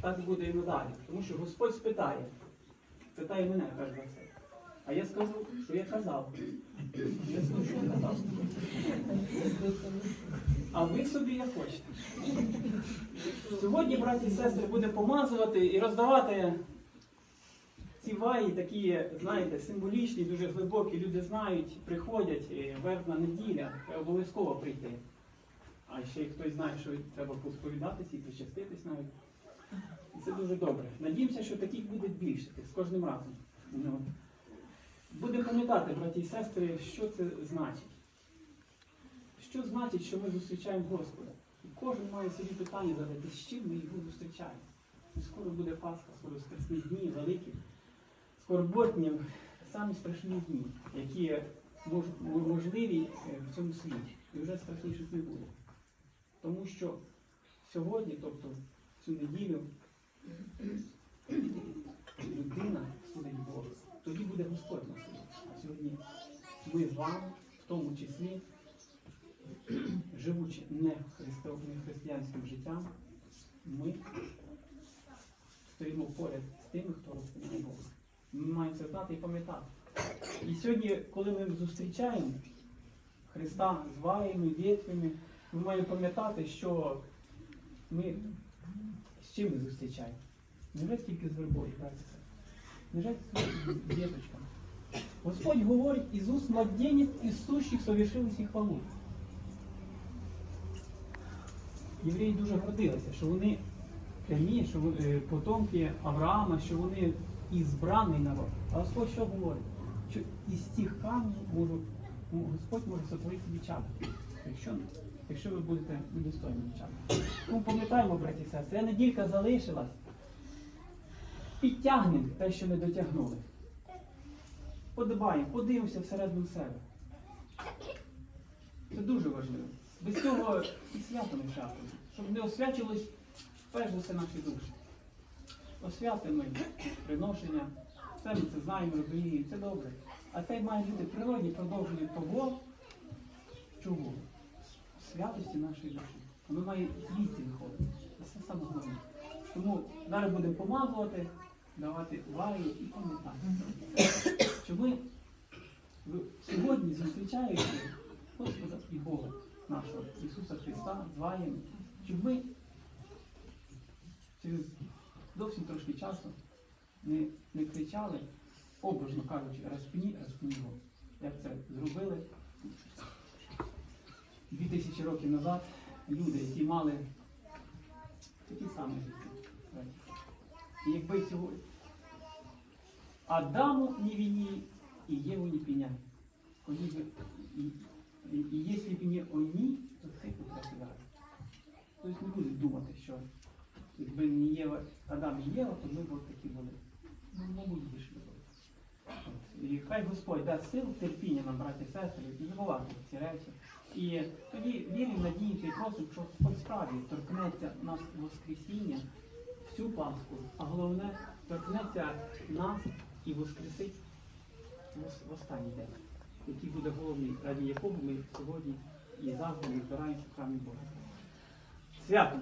так буде і надалі. Тому що Господь спитає, питає мене, перш за все. А я скажу, що я казав. Я скажу, що я казав. А ви собі як хочете. Сьогодні, браті і сестри, буде помазувати і роздавати ці ваї такі, знаєте, символічні, дуже глибокі. Люди знають, приходять, вербна неділя, обов'язково прийти. А ще хтось знає, що треба посповідатися і причаститись навіть. Це дуже добре. Надіємося, що таких буде більше з кожним разом. Ну, Буде пам'ятати, браті і сестри, що це значить. Що значить, що ми зустрічаємо Господа? І кожен має собі питання задати, з чим ми його зустрічаємо. І скоро буде Пасха, скоро страсні дні, великі, скорботні, самі страшні дні, які можливі е, в цьому світі. І вже страшніших не буде. Тому що сьогодні, тобто цю неділю, людина судить Бога. Тоді буде Господь на суді. Сьогодні ми з вами, в тому числі, живучи не, християнським життям, ми стоїмо поряд з тими, хто розпізнає Бога. Ми маємо це знати і пам'ятати. І сьогодні, коли ми зустрічаємо Христа з ваями, ветвями, ми маємо пам'ятати, що ми з чим ми зустрічаємо. Невже тільки з вербою, братися? Невже з діточками? Господь говорить, із уст младенець із сущих совершив усі хвалу. Євреї дуже гордилися, що вони прямі, що вони, е, потомки Авраама, що вони ізбраний народ. А Господь що говорить? Що із цих камнів можу, ну, Господь може сотворити чадо, якщо, якщо ви будете недостойні чадо. Тому пам'ятаємо, браті і сестри, неділька залишилась. Підтягнемо те, що ми дотягнули. Подбаємо, подивимося всередину себе. Це дуже важливо. Без цього і свято не свято. Щоб не освячилось перш за все наші душі. Освятимо приношення, все ми це знаємо, розуміємо, це добре. А це має бути природні продовження того, чого? Святості нашої душі. Воно має звідси виходити. Це саме головне. Тому зараз будемо помазувати, давати варію і пам'ятати. Що ми сьогодні зустрічаючи Господа і Бога нашого Ісуса Христа з ваєм, щоб ми через зовсім трошки часу не, не кричали, образно кажучи, розпні, розпні його. Як це зробили дві тисячі років назад люди, які мали такі самі життя. І якби сьогодні Адаму не вини и Еву не пеняй. Они бы- И, и, и не они, то це потрапляє. Тобто не будуть думати, що якби не Єва, Адам і Єва, то ми б такі були. Ну, мабуть, більше були. І хай Господь дасть сил, терпіння нам, браті і сестри, і забувати ці речі. І тоді віримо, надіємося і просимо, що Господь справді торкнеться нас Воскресіння, всю Пасху, а головне, торкнеться нас і воскресить в останній день, який буде головний, раді якого ми сьогодні і завжди ми збираємося в храмі Бога. Свято!